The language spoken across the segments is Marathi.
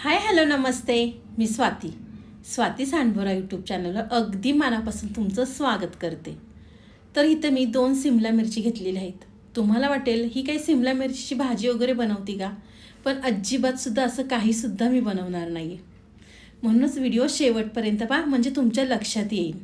हाय हॅलो नमस्ते. मी स्वाती. स्वाती सांडभोरा यूट्यूब चॅनलवर अगदी मनापासून तुमचं स्वागत करते. तर इथं मी दोन सिमला मिरची घेतलेल्या आहेत. तुम्हाला वाटेल ही काही सिमला मिरचीची भाजी वगैरे बनवती का? पण अजिबातसुद्धा असं काहीसुद्धा मी बनवणार नाही आहे म्हणूनच व्हिडिओ शेवटपर्यंत पहा म्हणजे तुमच्या लक्षात येईल.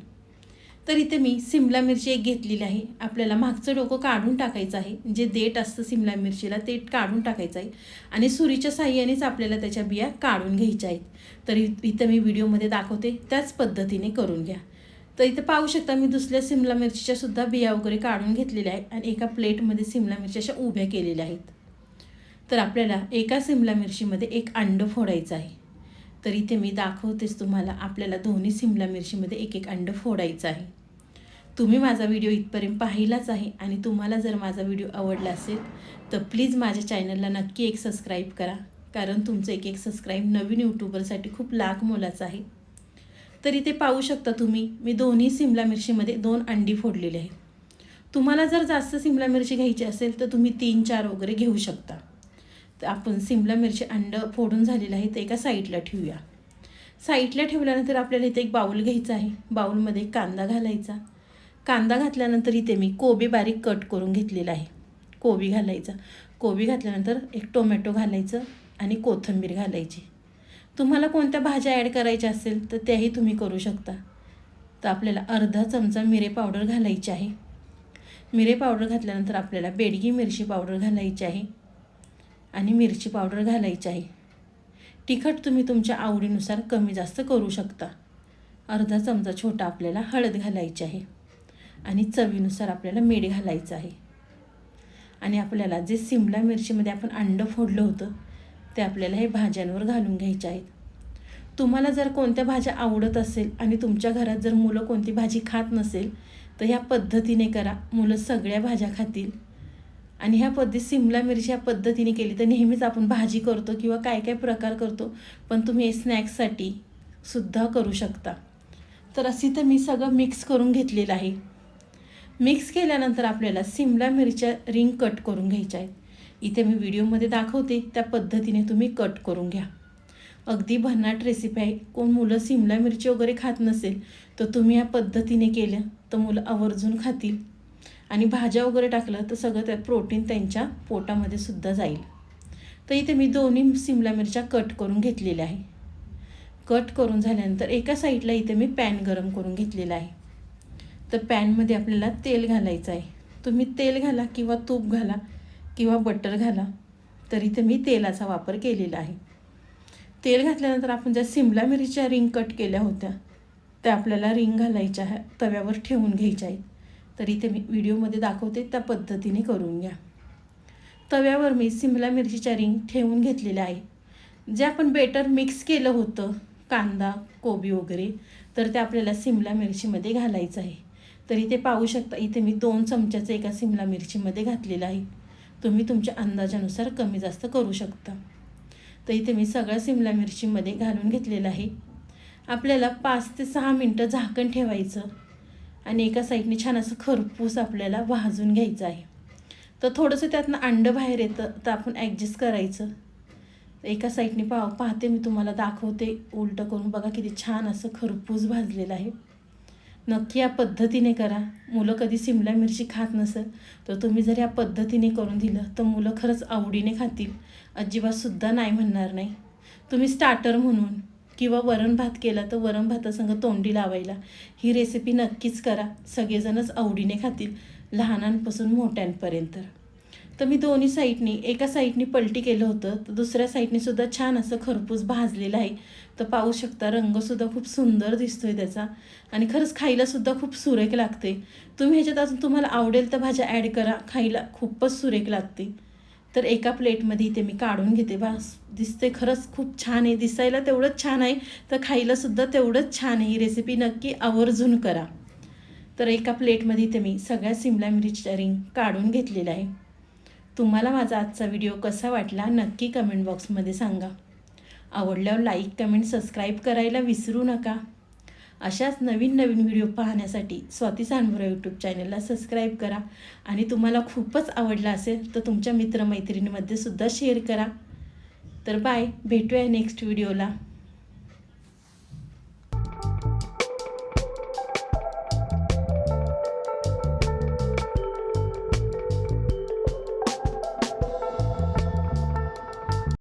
तर इथे मी सिमला मिरची एक घेतलेली आहे. आपल्याला मागचं डोकं काढून टाकायचं आहे. जे देठ असतं सिमला मिरचीला ते काढून टाकायचं आहे. आणि सुरीच्या साह्यानेच आपल्याला त्याच्या बिया काढून घ्यायच्या आहेत. तर इथं मी व्हिडिओमध्ये दाखवते. त्याच पद्धतीने करून घ्या. तर इथं पाहू शकता मी दुसऱ्या सिमला मिरचीच्या सुद्धा बिया वगैरे काढून घेतलेल्या आहेत आणि एका प्लेटमध्ये सिमला मिरची अशा उभ्या केलेल्या आहेत. तर आपल्याला एका सिमला मिरचीमध्ये एक अंडं फोडायचं आहे. तर इथे मी दाखवतेच तुम्हाला. आपल्याला दोन्ही सिमला मिरचीमध्ये एक एक अंडं फोडायचं आहे. तुम्ही माझा व्हिडिओ इथपर्यंत पाहिलाच आहे आणि तुम्हाला जर माझा व्हिडिओ आवडला असेल तर प्लीज माझ्या चॅनलला नक्की एक सबस्क्राईब करा. कारण तुमचं एक एक सबस्क्राईब नवीन यूट्यूबरसाठी खूप लाख मोलाचं आहे. तर इथे पाहू शकता तुम्ही मी दोन्ही सिमला मिरचीमध्ये दोन अंडी फोडलेली आहे. तुम्हाला जर जास्त सिमला मिरची घ्यायची असेल तर तुम्ही तीन चार वगैरे घेऊ शकता. आपण सिमला मिरची अंडं फोडून झालेलं आहे ते एका साईडला ठेवूया. साईडला ठेवल्यानंतर आपल्याला इथे एक बाऊल घ्यायचा आहे. बाऊलमध्ये कांदा घालायचा. कांदा घातल्यानंतर इथे मी कोबी बारीक कट करून घेतलेला आहे. कोबी घालायचा. कोबी घातल्यानंतर एक टोमॅटो घालायचं आणि कोथिंबीर घालायची. तुम्हाला कोणत्या भाज्या ॲड करायच्या असेल तर त्याही तुम्ही करू शकता. तर आपल्याला अर्धा चमचा मिरे पावडर घालायची आहे. मिरे पावडर घातल्यानंतर आपल्याला बेडगी मिरची पावडर घालायची आहे. आणि मिरची पावडर घालायची आहे. तिखट तुम्ही तुमच्या आवडीनुसार कमी जास्त करू शकता. अर्धा चमचा छोटा आपल्याला हळद घालायची आहे. आणि चवीनुसार आपल्याला मीठ घालायचं आहे. आणि आपल्याला जे सिमला मिरचीमध्ये आपण अंडं फोडलं होतं ते आपल्याला हे भाज्यांवर घालून घ्यायचे आहेत. तुम्हाला जर कोणत्या भाज्या आवडत असेल आणि तुमच्या घरात जर मुलं कोणती भाजी खात नसेल तर ह्या पद्धतीने करा. मुलं सगळ्या भाज्या खातील. आणि ह्या पद्धती सिमला मिरची ह्या पद्धतीने केली तर नेहमीच आपण भाजी करतो किंवा काय काय प्रकार करतो पण तुम्ही हे स्नॅक्ससाठी सुद्धा करू शकता. तर अशी तर मी सगळं मिक्स करून घेतलेलं आहे. मिक्स केल्यानंतर आपल्याला सिमला मिरच्या रिंग कट करून घ्यायच्या आहेत. इथे मी व्हिडिओमध्ये दाखवते त्या पद्धतीने तुम्ही कट करून घ्या. अगदी भन्नाट रेसिपी आहे. कोण मुलं सिमला मिरची वगैरे खात नसेल तर तुम्ही या पद्धतीने केलं तर मुलं आवर्जून खातील. आणि भाज्या वगैरे टाकलं तर सगळं त्यात प्रोटीन त्यांच्या पोटामध्ये सुद्धा जाईल. तर इथे मी दोन्ही सिमला मिरच्या कट करून घेतलेल्या आहे. कट करून झाल्यानंतर एका साईडला इथे मी पॅन गरम करून घेतलेला आहे. तर पॅनमध्ये आपल्याला तेल घालायचं आहे. तुम्ही तेल घाला किंवा तूप घाला किंवा बटर घाला तर इथे मी तेलाचा वापर केलेला आहे. तेल घातल्यानंतर आपण ज्या सिमला मिरच्या रिंग कट केल्या होत्या त्या आपल्याला रिंग घालायच्या तव्यावर ठेवून घ्यायच्या आहेत. तर इथे मी व्हिडिओमध्ये दाखवते त्या पद्धतीने करून घ्या. तव्यावर मी सिमला मिरचीच्या रिंग ठेवून घेतलेल्या आहे. जे आपण बेटर मिक्स केलं होतं कांदा कोबी वगैरे तर ते आपल्याला सिमला मिरचीमध्ये घालायचं आहे. तर इथे पाहू शकता इथे मी दोन चमच्याचं एका सिमला मिरचीमध्ये घातलेलं आहे. तुम्ही तुमच्या अंदाजानुसार कमी जास्त करू शकता. तर इथे मी सगळ्या सिमला मिरचीमध्ये घालून घेतलेलं आहे. आपल्याला पाच ते सहा मिनटं झाकण ठेवायचं. आणि एका साईडने छान असं खरपूस आपल्याला भाजून घ्यायचं आहे. तर थोडंसं त्यातनं अंडं बाहेर येतं तर आपण ॲडजस्ट करायचं. एका साईडने पाव पाहते मी तुम्हाला दाखवते उलटं करून. बघा किती छान असं खरपूस भाजलेलं आहे. नक्की या पद्धतीने करा. मुलं कधी सिमला मिरची खात नसेल तर तुम्ही जर या पद्धतीने करून दिलं तर मुलं खरंच आवडीने खातील. अजिबातसुद्धा नाही म्हणणार नाही. तुम्ही स्टार्टर म्हणून. किंवा वरण भात केला तर वरण भातासंग तोंडी लावायला. ही रेसिपी नक्कीच करा. सगळेजणच आवडीने खातील. लहानांपासून मोठ्यांपर्यंत. तर मी दोन्ही साईडनी एका साईडनी पलटी केलं होतं तर दुसऱ्या साईडनी सुद्धा छान असं खरपूस भाजलेलं आहे. तर पाहू शकता रंगसुद्धा खूप सुंदर दिसतोय त्याचा. आणि खरंच खायलासुद्धा खूप सुरेख लागते. तुम्ही ह्याच्यात अजून तुम्हाला आवडेल तर भाज्या ॲड करा. खायला खूपच सुरेख लागते. तर एका प्लेटमध्ये इथे मी काढून घेते. बा दिसते खरंच खूप छान आहे. दिसायला तेवढंच छान आहे. तर खायलासुद्धा तेवढंच छान आहे. ही रेसिपी नक्की आवर्जून करा. तर एका प्लेटमध्ये इथे मी सगळ्या सिमला मिरचीच्या रिंग काढून घेतलेलं आहे. तुम्हाला माझा आजचा व्हिडिओ कसा वाटला नक्की कमेंट बॉक्समध्ये सांगा. आवडल्यावर लाईक कमेंट सबस्क्राईब करायला विसरू नका. अशाच नवीन नवीन व्हिडिओ पाहण्यासाठी स्वाती सांडभुरा यूट्यूब चॅनलला सबस्क्राईब करा. आणि तुम्हाला खूपच आवडला असेल तर तुमच्या मित्रमैत्रिणीमध्ये सुद्धा शेअर करा. तर बाय भेटूया नेक्स्ट व्हिडिओला